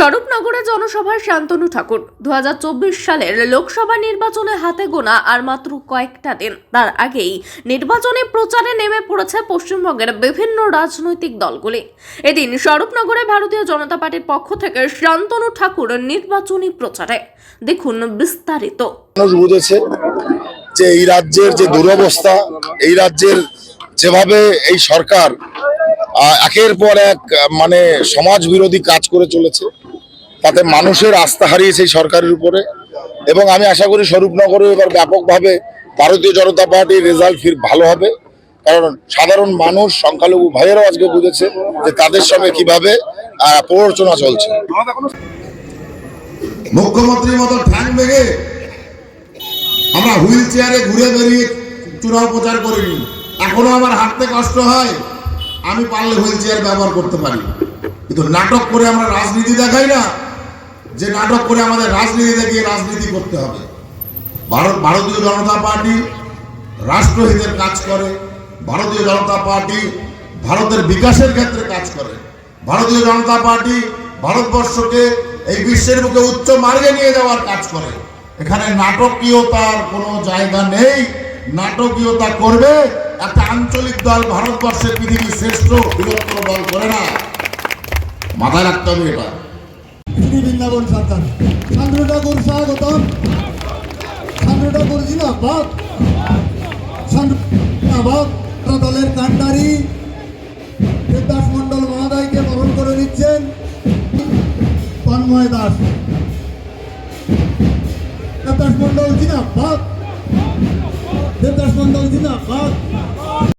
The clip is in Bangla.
স্বরূপনগরে জনসভায় শান্তনু ঠাকুর। দুহাজার চব্বিশ সালের লোকসভা নির্বাচনে হাতে গোনা আর মাত্র কয়েকটা দিন। তার আগেই নির্বাচনী প্রচারে নেমে পড়েছে পশ্চিমবঙ্গের বিভিন্ন রাজনৈতিক দলগুলি। এদিন স্বরূপনগরে ভারতীয় জনতা পার্টির পক্ষ থেকে শান্তনু ঠাকুর নির্বাচনী প্রচারে। দেখুন বিস্তারিত। বুঝেছে যে এই রাজ্যের যে দুরবস্থা, এই রাজ্যের যেভাবে এই সরকার একের পর এক মানে সমাজ বিরোধী কাজ করে চলেছে তাতে মানুষের আস্থা হারিয়েছে এই সরকারের উপরে। এবং আমি আশা করি স্বরূপনগরে এবার ব্যাপকভাবে ভারতীয় জনতা পার্টির রেজাল্ট ফির ভালো হবে। কারণ সাধারণ মানুষ, সংখ্যালঘু ভাইয়েরাও আজকে বুঝেছে যে তাদের সঙ্গে কীভাবে প্ররোচনা চলছে। মুখ্যমন্ত্রীর মতো ঠ্যাং ভেঙে আমরা হুইল চেয়ারে ঘুরে বেরিয়ে চূড়াও প্রচার করিনি। এখনও আমার হাঁটতে কষ্ট হয়, আমি পারলে হুইল চেয়ার ব্যবহার করতে পারি। কিন্তু নাটক করে আমরা রাজনীতি দেখাই না। যে নাটক করে আমাদের রাজনীতিতে গিয়ে রাজনীতি করতে হবে। ভারত, ভারতীয় জনতা পার্টি রাষ্ট্রহিতের কাজ করে, ভারতীয় জনতা পার্টি ভারতের বিকাশের ক্ষেত্রে কাজ করে। ভারতীয় জনতা পার্টি ভারতবর্ষকে এই বিশ্বের বুকে উচ্চ মার্গে নিয়ে যাওয়ার কাজ করে। এখানে নাটকীয়তার কোনো জায়গা নেই। নাটকীয়তা করবে একটা আঞ্চলিক দল ভারতবর্ষের পৃথিবীর শ্রেষ্ঠ বৃহত্তর দল করে না। মাথায় রাখতে হবে এটা। শ্রী বৃন্দাবন সরকার শান্তির ঠাকুর স্বাগতম। শান্তির ঠাকুর জিন্দাবাদ। শান্তিবাদ দলের কান্ডারি দেবদাস মন্ডল মহোদয়কে বরণ করে নিচ্ছেন তন্ময় দাস। দেবদাস মন্ডল জিন্দাবাদ। দেবদাস মন্ডল জিন্দাবাদ।